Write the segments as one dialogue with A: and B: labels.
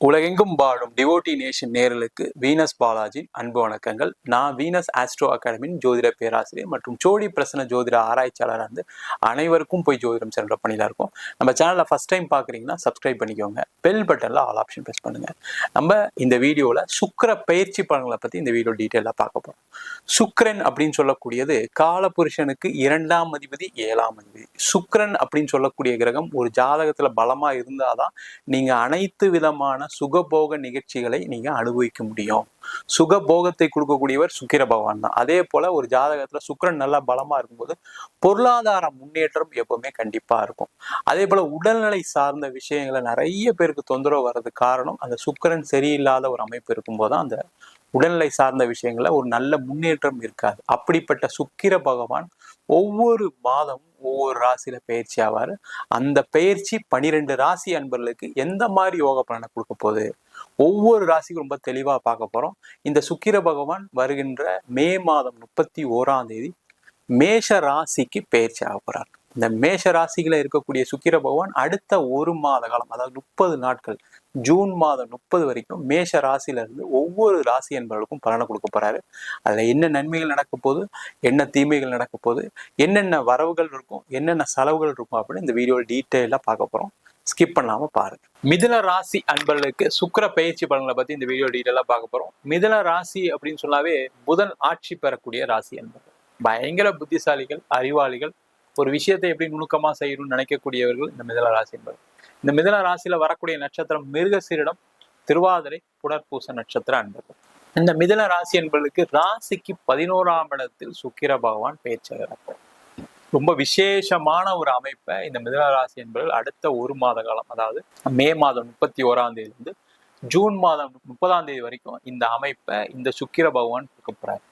A: உலகெங்கும் வாழும் devotee nation நேர்களுக்கு வீனஸ் பாலாஜி அன்பு வணக்கங்கள். நான் வீனஸ் ஆஸ்ட்ரோ அகாடமியின் ஜோதிட பேராசிரியர் மற்றும் ஜோடி பிரசன ஜோதிட ஆராய்ச்சியாளராக இருந்து அனைவருக்கும் போய் ஜோதிடம் சென்ற பணியில் இருக்கும். நம்ம சேனலை ஃபஸ்ட் டைம் பார்க்குறீங்கன்னா சப்ஸ்கிரைப் பண்ணிக்கோங்க. பெல் பட்டனில் ஆல் ஆப்ஷன் ப்ரெஸ் பண்ணுங்க. நம்ம இந்த வீடியோவில் சுக்கர பயிற்சி பலன்களை பற்றி இந்த வீடியோ டீட்டெயிலாக பார்க்க போகிறோம் சுக்கரன் அப்படின்னு சொல்லக்கூடியது காலபுருஷனுக்கு இரண்டாம் அதிபதி ஏழாம் அதிபதி. சுக்கரன் அப்படின்னு சொல்லக்கூடிய கிரகம் ஒரு ஜாதகத்தில் பலமாக இருந்தால் தான் நீங்கள் அனைத்து விதமான சுகபோக நிகழ்ச்சிகளை நீங்க அனுபவிக்க முடியும். சுகபோகத்தை கொடுக்கக்கூடியவர் சுக்கிர பகவான் தான். அதே போல ஒரு ஜாதகத்துல சுக்கிரன் நல்லா பலமா இருக்கும்போது பொருளாதார முன்னேற்றம் எப்பவுமே கண்டிப்பா இருக்கும். அதே போல உடல்நிலை சார்ந்த விஷயங்களை நிறைய பேருக்கு தொந்தரவு வர்றதுக்கு காரணம் அந்த சுக்கிரன் சரியில்லாத ஒரு அமைப்பு இருக்கும்போது தான் அந்த உடல்நிலை சார்ந்த விஷயங்கள ஒரு நல்ல முன்னேற்றம் இருக்காது. அப்படிப்பட்ட சுக்கிர பகவான் ஒவ்வொரு மாதமும் ஒவ்வொரு ராசியில பயிற்சி ஆவார். அந்த பயிற்சி பனிரெண்டு ராசி அன்பர்களுக்கு எந்த மாதிரி யோக பலனை கொடுக்க போகுது? ஒவ்வொரு ராசிக்கும் ரொம்ப தெளிவா பார்க்க போறோம். இந்த சுக்கிர பகவான் வருகின்ற மே மாதம் முப்பத்தி ஓராம் தேதி மேஷ ராசிக்கு பயிற்சி ஆக போறார். இந்த மேஷ ராசிகளை இருக்கக்கூடிய சுக்கிர பகவான் அடுத்த ஒரு மாத காலம் அதாவது முப்பது நாட்கள் ஜூன் மாதம் முப்பது வரைக்கும் மேஷ ராசியிலிருந்து ஒவ்வொரு ராசி என்பவர்களுக்கும் பலனை கொடுக்க போறாரு. அதுல என்ன நன்மைகள் நடக்க போகுது என்ன தீமைகள் நடக்க போகுது என்னென்ன வரவுகள் இருக்கும் என்னென்ன செலவுகள் இருக்கும் அப்படின்னு இந்த வீடியோ டீட்டெயிலாக பார்க்க போறோம். ஸ்கிப் பண்ணாம பாருங்க. மிதுன ராசி அன்பர்களுக்கு சுக்கிர பயிற்சி பலன்களை பத்தி இந்த வீடியோ டீட்டெயிலாக பார்க்க போறோம். மிதுன ராசி அப்படின்னு சொன்னாவே புதன் ஆட்சி பெறக்கூடிய ராசி அன்பர்கள். பயங்கர புத்திசாலிகள் அறிவாளிகள். ஒரு விஷயத்தை எப்படி நுணுக்கமா செய்யணும்னு நினைக்கக்கூடியவர்கள் இந்த மிதன ராசி என்பது இந்த மிதன ராசியில வரக்கூடிய நட்சத்திரம் மிருகசீரிடம் திருவாதிரை புனர்பூச நட்சத்திர அன்பர்கள். இந்த மிதன ராசி என்பதற்கு ராசிக்கு பதினோராம் இடத்தில் சுக்கிர பகவான் பேச்சாகிறார் ரொம்ப விசேஷமான ஒரு அமைப்பை இந்த மிதன ராசி என்பது அடுத்த ஒரு மாத காலம் அதாவது மே மாதம் முப்பத்தி ஓராம் தேதியிலிருந்து ஜூன் மாதம் முப்பதாம் தேதி வரைக்கும் இந்த அமைப்பை இந்த சுக்கிர பகவான் கொடுக்க போறாரு.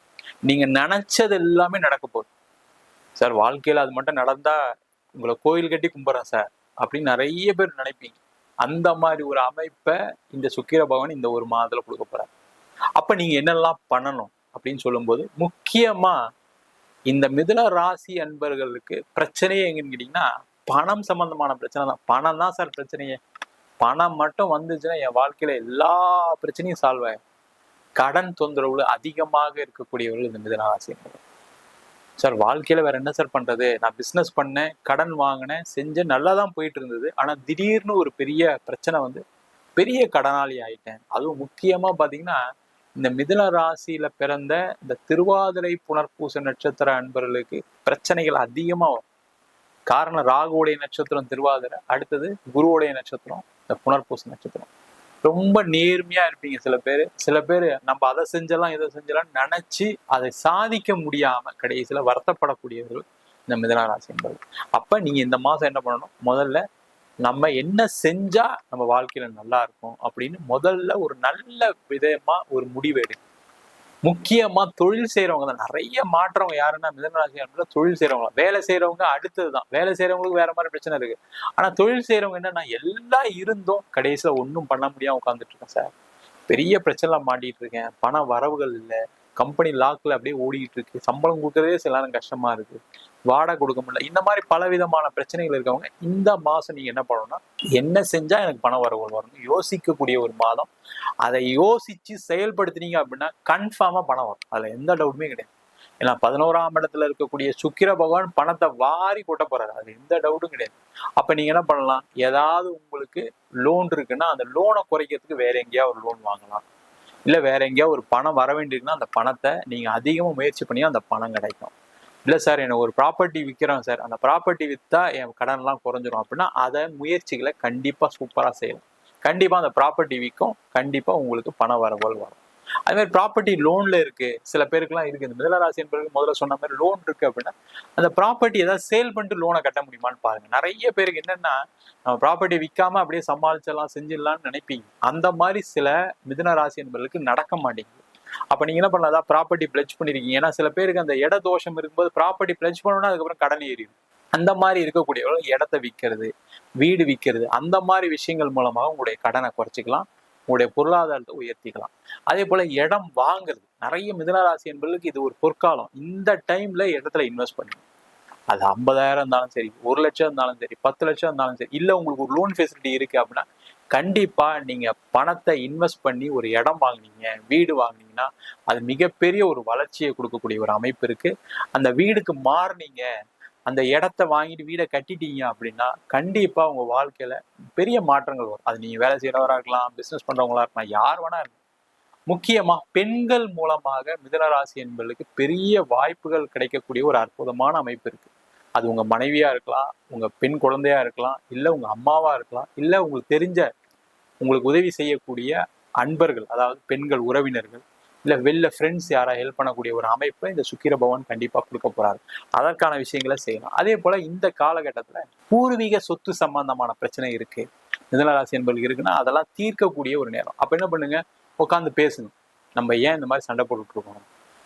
A: நீங்க நினைச்சது எல்லாமே நடக்க போகுது. சார் வாழ்க்கையில அது மட்டும் நடந்தா உங்களை கோயில் கட்டி கும்பிட்றேன் சார். அப்படின்னு நிறைய பேர் நினைப்பீங்க. அந்த மாதிரி ஒரு அமைப்பை இந்த சுக்கிர பகவான் இந்த ஒரு மாதத்துல கொடுக்க போறாரு. அப்ப நீங்க என்னெல்லாம் பண்ணணும் அப்படின்னு சொல்லும்போது முக்கியமா இந்த மிதுன ராசி அன்பர்களுக்கு பிரச்சனையே எங்கன்னு கேட்டீங்கன்னா பணம் சம்பந்தமான பிரச்சனை தான். பணம் தான் சார் பிரச்சனையே. பணம் மட்டும் வந்துச்சுன்னா என் வாழ்க்கையில எல்லா பிரச்சனையும் சால்வ் ஆகும் கடன் தொந்தரவுல அதிகமாக இருக்கக்கூடியவர்கள் இந்த மிதுன ராசி அன்பர்கள். சார் வாழ்க்கையில வேற என்ன சார் பண்றது? நான் பிசினஸ் பண்ணேன் கடன் வாங்கினேன் செஞ்சேன் நல்லா தான் போயிட்டு இருந்தது ஆனா திடீர்னு ஒரு பெரிய பிரச்சனை வந்து பெரிய கடனாளி ஆயிட்டேன். அதுவும் முக்கியமா பாத்தீங்கன்னா இந்த மிதுன ராசியில பிறந்த இந்த திருவாதிரை புனர்பூச நட்சத்திர அன்பர்களுக்கு பிரச்சனைகள் அதிகமா வரும். காரணம் ராகுவுடைய நட்சத்திரம் திருவாதிரை. அடுத்தது குருவுடைய நட்சத்திரம் இந்த புனர்பூச நட்சத்திரம். ரொம்ப நேர்மையா இருப்பீங்க சில பேர். சில பேர் நம்ம அதை செஞ்சலாம் இதை செஞ்சலாம் நினைச்சு அதை சாதிக்க முடியாம கடைசியில வருத்தப்படக்கூடியவர்கள் இந்த மிதன ராசி என்பது அப்ப நீங்க இந்த மாசம் என்ன பண்ணணும்? முதல்ல நம்ம என்ன செஞ்சா நம்ம வாழ்க்கையில நல்லா இருக்கும் அப்படின்னு முதல்ல ஒரு நல்ல விதமா ஒரு முடிவு எடுங்க முக்கியமா தொழில் செய்யறவங்க தான். நிறைய மாற்றவங்க யாருன்னா மிதனராசி அப்படின்னா தொழில் செய்யறவங்க வேலை செய்யறவங்க அடுத்ததுதான். வேலை செய்யறவங்களுக்கு வேற மாதிரி பிரச்சனை இருக்கு. ஆனா தொழில் செய்யறவங்க என்னன்னா எல்லாம் இருந்தும் கடைசியில ஒன்றும் பண்ண முடியாம உட்காந்துட்டு இருக்கேன் சார். பெரிய பிரச்சனை மாட்டிட்டு இருக்கேன். பண வரவுகள் இல்லை. கம்பெனி லாக்ல அப்படியே ஓடிட்டு இருக்கு. சம்பளம் கொடுக்கறதே சில நேரம் கஷ்டமா இருக்கு. வாடகை கொடுக்க முடியல. இந்த மாதிரி பல விதமான பிரச்சனைகள் இருக்கவங்க இந்த மாதம் நீங்கள் என்ன பண்ணணும்னா என்ன செஞ்சால் எனக்கு பணம் வரவு வரணும் யோசிக்கக்கூடிய ஒரு மாதம். அதை யோசித்து செயல்படுத்தினீங்க அப்படின்னா கன்ஃபார்மாக பணம் வரும். அதில் எந்த டவுட்டுமே கிடையாது. ஏன்னா பதினோராம் இடத்துல இருக்கக்கூடிய சுக்கிர பகவான் பணத்தை வாரி கொட்ட போறாரு. அது எந்த டவுட்டும் கிடையாது. அப்ப நீங்க என்ன பண்ணலாம்? ஏதாவது உங்களுக்கு லோன் இருக்குன்னா அந்த லோனை குறைக்கிறதுக்கு வேற எங்கேயா ஒரு லோன் வாங்கலாம். இல்ல வேற எங்கேயா ஒரு பணம் வர வேண்டியிருக்குன்னா அந்த பணத்தை நீங்க அதிகமா முயற்சி பண்ணி அந்த பணம் கிடைக்கும். இல்லை சார் எனக்கு ஒரு ப்ராப்பர்ட்டி விற்கிறோம் சார். அந்த ப்ராப்பர்ட்டி விற்றா என் கடன்லாம் குறைஞ்சிரும் அப்படின்னா அதை முயற்சிகளை கண்டிப்பாக சூப்பராக செய்யலாம். கண்டிப்பாக அந்த ப்ராப்பர்ட்டி விற்கும் கண்டிப்பாக உங்களுக்கு பண வரவுகள் வரும். அதே மாதிரி ப்ராப்பர்ட்டி லோன்ல இருக்கு. சில பேருக்குலாம் இருக்கு. இந்த மிதலராசி என்பது முதல்ல சொன்ன மாதிரி லோன் இருக்கு அப்படின்னா அந்த ப்ராப்பர்ட்டி ஏதாவது சேல் பண்ணிட்டு லோனை கட்ட முடியுமான்னு பாருங்க. நிறைய பேருக்கு என்னன்னா நம்ம ப்ராப்பர்ட்டி விற்காம அப்படியே சமாளிச்சிடலாம் செஞ்சிடலாம்னு நினைப்பீங்க. அந்த மாதிரி சில மிதன ராசி என்பதற்கு நடக்க மாட்டேங்குது. அப்ப நீங்க என்ன பண்ணலாம்? அதான் ப்ராப்பர்ட்டி பிளட்ஜ் பண்ணிருக்கீங்க. ஏன்னா சில பேருக்கு அந்த இட தோஷம் இருக்கும்போது ப்ராப்பர்ட்டி பிளட்ஜ் பண்ணணும்னா அதுக்கப்புறம் கடன் ஏறிடும். அந்த மாதிரி இருக்கக்கூடியவர்கள் இடத்த விற்கிறது வீடு விற்கிறது அந்த மாதிரி விஷயங்கள் மூலமாக உங்களுடைய கடனை குறைச்சிக்கலாம். உங்களுடைய பொருளாதாரத்தை உயர்த்திக்கலாம். அதே போல இடம் வாங்குறது. நிறைய மிதனராசி என்பதற்கு இது ஒரு பொற்காலம். இந்த டைம்ல இடத்துல இன்வெஸ்ட் பண்ணுங்க. அது ஐம்பதாயிரம் இருந்தாலும் சரி ஒரு லட்சம் இருந்தாலும் சரி பத்து லட்சம் இருந்தாலும் சரி இல்லை உங்களுக்கு ஒரு லோன் ஃபெசிலிட்டி இருக்கு அப்படின்னா கண்டிப்பா நீங்க பணத்தை இன்வெஸ்ட் பண்ணி ஒரு இடம் வாங்குனீங்க வீடு வாங்குனீங்கன்னா அது மிகப்பெரிய ஒரு வளர்ச்சியை கொடுக்கக்கூடிய ஒரு அமைப்பு இருக்கு. அந்த வீடுக்கு மாறுனீங்க அந்த இடத்த வாங்கிட்டு வீடை கட்டிட்டீங்க அப்படின்னா கண்டிப்பா உங்க வாழ்க்கையில பெரிய மாற்றங்கள் வரும். அது நீங்க வேலை செய்யறவரா இருக்கலாம் பிசினஸ் பண்றவங்களா இருக்கலாம் யார் வேணா இருக்கலாம். முக்கியமா பெண்கள் மூலமாக மிதனராசி என்பதற்கு பெரிய வாய்ப்புகள் கிடைக்கக்கூடிய ஒரு அற்புதமான அமைப்பு இருக்கு. அது உங்க மனைவியா இருக்கலாம் உங்க பெண் குழந்தையா இருக்கலாம் இல்ல உங்க அம்மாவா இருக்கலாம் இல்ல உங்களுக்கு தெரிஞ்ச உங்களுக்கு உதவி செய்யக்கூடிய அன்பர்கள் அதாவது பெண்கள் உறவினர்கள் இல்ல வெளில ஃப்ரெண்ட்ஸ் யாரா ஹெல்ப் பண்ணக்கூடிய ஒரு அமைப்பை இந்த சுக்கிர பவன் கண்டிப்பா கொடுக்க போறாரு. அதற்கான விஷயங்களை செய்யலாம் அதே போல இந்த காலகட்டத்துல பூர்வீக சொத்து சம்பந்தமான பிரச்சனை இருக்கு. மிதனராசி என்பது இருக்குன்னா அதெல்லாம் தீர்க்கக்கூடிய ஒரு நேரம். அப்ப என்ன பண்ணுங்க? உட்காந்து பேசணும். நம்ம ஏன் இந்த மாதிரி சண்டை போட்டுட்டு இருக்கோம்?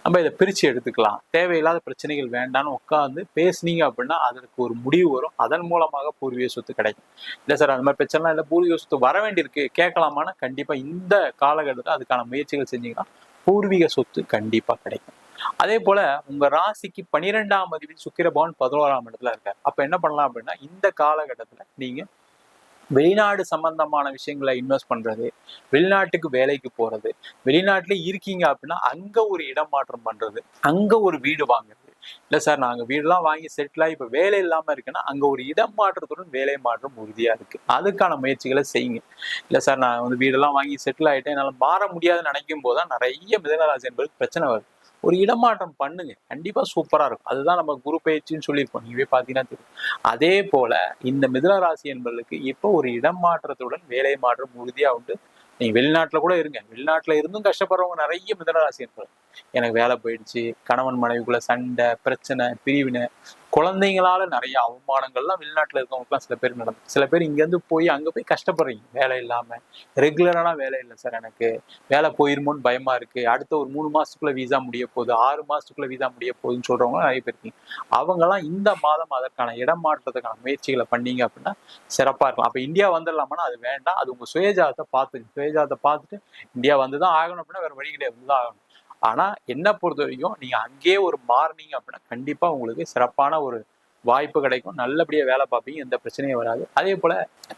A: நம்ம இதை பிரித்து எடுத்துக்கலாம். தேவையில்லாத பிரச்சனைகள் வேண்டாம்னு உட்காந்து பேசுனீங்க அப்படின்னா அதற்கு ஒரு முடிவு வரும். அதன் மூலமாக பூர்வீக சொத்து கிடைக்கும். இல்லை சார் அந்த மாதிரி பிரச்சனைலாம் இல்லை. பூர்வீக சொத்து வர வேண்டியிருக்கு. கேட்கலாமான்னா கண்டிப்பாக இந்த காலகட்டத்தில் அதுக்கான முயற்சிகள் செஞ்சீங்கன்னா பூர்வீக சொத்து கண்டிப்பாக கிடைக்கும். அதே போல உங்க ராசிக்கு பனிரெண்டாம் அதிபதி சுக்கிரபவன் பதினோராம் இடத்துல இருக்காரு. அப்ப என்ன பண்ணலாம் அப்படின்னா இந்த காலகட்டத்துல நீங்க வெளிநாடு சம்பந்தமான விஷயங்களை இன்வெஸ்ட் பண்றது வெளிநாட்டுக்கு வேலைக்கு போறது வெளிநாட்டுல இருக்கீங்க அப்படின்னா அங்க ஒரு இடம் மாற்றம் பண்றது அங்க ஒரு வீடு வாங்குறது. இல்ல சார் நாங்க வீடெல்லாம் வாங்கி செட்டில் ஆகி இப்ப வேலை இல்லாம இருக்குன்னா அங்க ஒரு இடம் மாற்றத்துடன் வேலை மாற்றம் உறுதியா இருக்கு. அதுக்கான முயற்சிகளை செய்யுங்க. இல்ல சார் நான் வந்து வீடெல்லாம் வாங்கி செட்டில் ஆகிட்டேன் என்னால் மாற முடியாதுன்னு நினைக்கும் போதுதான் நிறைய மிதனராசி என்பது பிரச்சனை வருது. ஒரு இடமாற்றம் பண்ணுங்க. கண்டிப்பா சூப்பரா இருக்கும். அதுதான் நம்ம குரு பயிற்சின்னு சொல்லியிருப்போம் நீங்களே பாத்தீங்கன்னா தெரியும். அதே போல இந்த மிதுன ராசி என்பதற்கு இப்போ ஒரு இடம் மாற்றத்துடன் வேலை மாற்றம் உறுதியா உண்டு. நீங்க வெளிநாட்டுல கூட இருங்க. வெளிநாட்டுல இருந்தும் கஷ்டப்படுறவங்க நிறைய மிதனராசி என்பது எனக்கு வேலை போயிடுச்சு. கணவன் மனைவிக்குள்ள சண்டை பிரச்சனை பிரிவினை குழந்தைங்களால நிறைய அவமானங்கள்லாம் வெளிநாட்டில் இருக்கவங்களுக்குலாம் சில பேர் நடந்து சில பேர் இங்கேருந்து போய் அங்கே போய் கஷ்டப்படுறீங்க. வேலை இல்லாமல் ரெகுலரான வேலை இல்லை சார் எனக்கு. வேலை போயிருமோன்னு பயமா இருக்கு. அடுத்த ஒரு மூணு மாசத்துக்குள்ள வீசா முடிய போகுது. ஆறு மாசத்துக்குள்ள வீசா முடிய போகுதுன்னு சொல்றவங்க நிறைய பேர் இருக்கீங்க. அவங்கெல்லாம் இந்த மாதம் அதற்கான இடம் மாற்றத்துக்கான முயற்சிகளை பண்ணீங்க அப்படின்னா சிறப்பாக இருக்கும். அப்போ இந்தியா வந்துடலாமான்னா அது வேண்டாம். அது உங்கள் சுயஜாதத்தை பார்த்துங்க சுயஜாதத்தை பார்த்துட்டு இந்தியா வந்துதான் ஆகணும் அப்படின்னா வேறு வழி கிடையாது. தான் ஆகணும். ஆனா என்ன பொறுத்த வரைக்கும் நீங்கள் அங்கேயே ஒரு மார்னிங் அப்படின்னா கண்டிப்பா உங்களுக்கு சிறப்பான ஒரு வாய்ப்பு கிடைக்கும். நல்லபடியா வேலை பார்ப்பீங்க எந்த பிரச்சனையும் வராது. அதே போல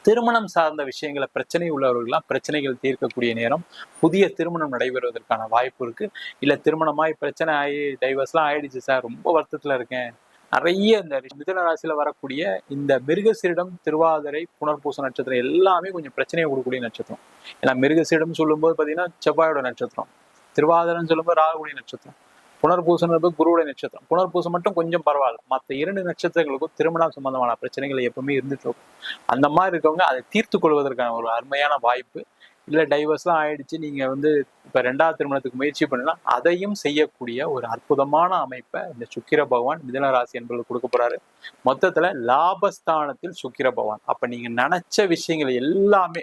A: திருமணம் சார்ந்த விஷயங்களை பிரச்சனை உள்ளவர்கள்லாம் பிரச்சனைகள் தீர்க்கக்கூடிய நேரம் புதிய திருமணம் நடைபெறுவதற்கான வாய்ப்பு இருக்கு. இல்ல திருமணமாய் பிரச்சனை ஆகி டைவர்ஸ்லாம் ஆயிடுச்சு சார் ரொம்ப வருத்தத்துல இருக்கேன். நிறைய இந்த மிதன ராசியில வரக்கூடிய இந்த மிருகசீரிடம் திருவாதிரை புனர்பூச நட்சத்திரம் எல்லாமே கொஞ்சம் பிரச்சனையை கொடுக்கக்கூடிய நட்சத்திரம். ஏன்னா மிருகசீரிடம் சொல்லும்போது பாத்தீங்கன்னா செவ்வாயோட நட்சத்திரம். திருவாதிரன்னு சொல்லும்போது ராகுடைய நட்சத்திரம். புனர்பூசம் குருவுடைய நட்சத்திரம். புனர்பூசம் மட்டும் கொஞ்சம் பரவாயில்ல. மற்ற இரண்டு நட்சத்திரங்களுக்கும் திருமணம் சம்பந்தமான பிரச்சனைகள் எப்பவுமே இருந்துட்டு இருக்கும். அந்த மாதிரி இருக்கவங்க அதை தீர்த்து கொள்வதற்கான ஒரு அருமையான வாய்ப்பு. இல்லை டைவர்ஸ்லாம் ஆயிடுச்சு நீங்க வந்து இப்ப ரெண்டாவது திருமணத்துக்கு முயற்சி பண்ணலாம். அதையும் செய்யக்கூடிய ஒரு அற்புதமான அமைப்பை இந்த சுக்கிர பகவான் மிதன ராசி என்பது கொடுக்க போறாரு. மொத்தத்துல லாபஸ்தானத்தில் சுக்கிர பகவான். அப்ப நீங்க நினைச்ச விஷயங்கள் எல்லாமே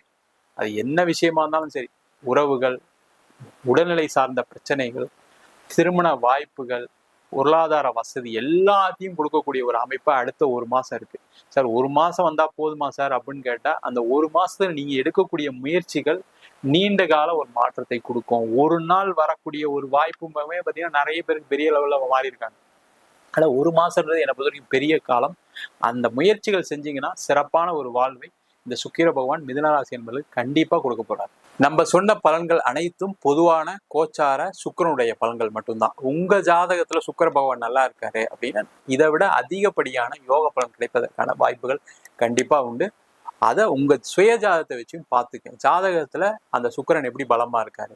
A: அது என்ன விஷயமா இருந்தாலும் சரி உறவுகள் உடல்நிலை சார்ந்த பிரச்சனைகள் திருமண வாய்ப்புகள் பொருளாதார வசதி எல்லாத்தையும் கொடுக்கக்கூடிய ஒரு அமைப்பா அடுத்த ஒரு மாசம் இருக்கு. சார் ஒரு மாசம் வந்தா போதுமா சார் அப்படின்னு கேட்டா அந்த ஒரு மாசத்துல நீங்க எடுக்கக்கூடிய முயற்சிகள் நீண்ட கால ஒரு மாற்றத்தை கொடுக்கும். ஒரு நாள் வரக்கூடிய ஒரு வாய்ப்புமே பார்த்தீங்கன்னா நிறைய பேருக்கு பெரிய லெவலில் மாறி இருக்காங்க. ஆனா ஒரு மாசம்ன்றது என்னை பொறுத்த வரைக்கும் பெரிய காலம். அந்த முயற்சிகள் செஞ்சீங்கன்னா சிறப்பான ஒரு வாழ்வை இந்த சுக்கிர பகவான் மிதனராசி என்பது கண்டிப்பாக கொடுக்க போறார். நம்ம சொன்ன பலன்கள் அனைத்தும் பொதுவான கோச்சார சுக்கரனுடைய பலன்கள் மட்டும்தான். உங்க ஜாதகத்துல சுக்கர பகவான் நல்லா இருக்காரு அப்படின்னா இதை விட அதிகப்படியான யோக பலன் கிடைப்பதற்கான வாய்ப்புகள் கண்டிப்பா உண்டு. அதை உங்க சுய ஜாதகத்தை வச்சும் பார்த்துக்க ஜாதகத்துல அந்த சுக்கரன் எப்படி பலமா இருக்காரு?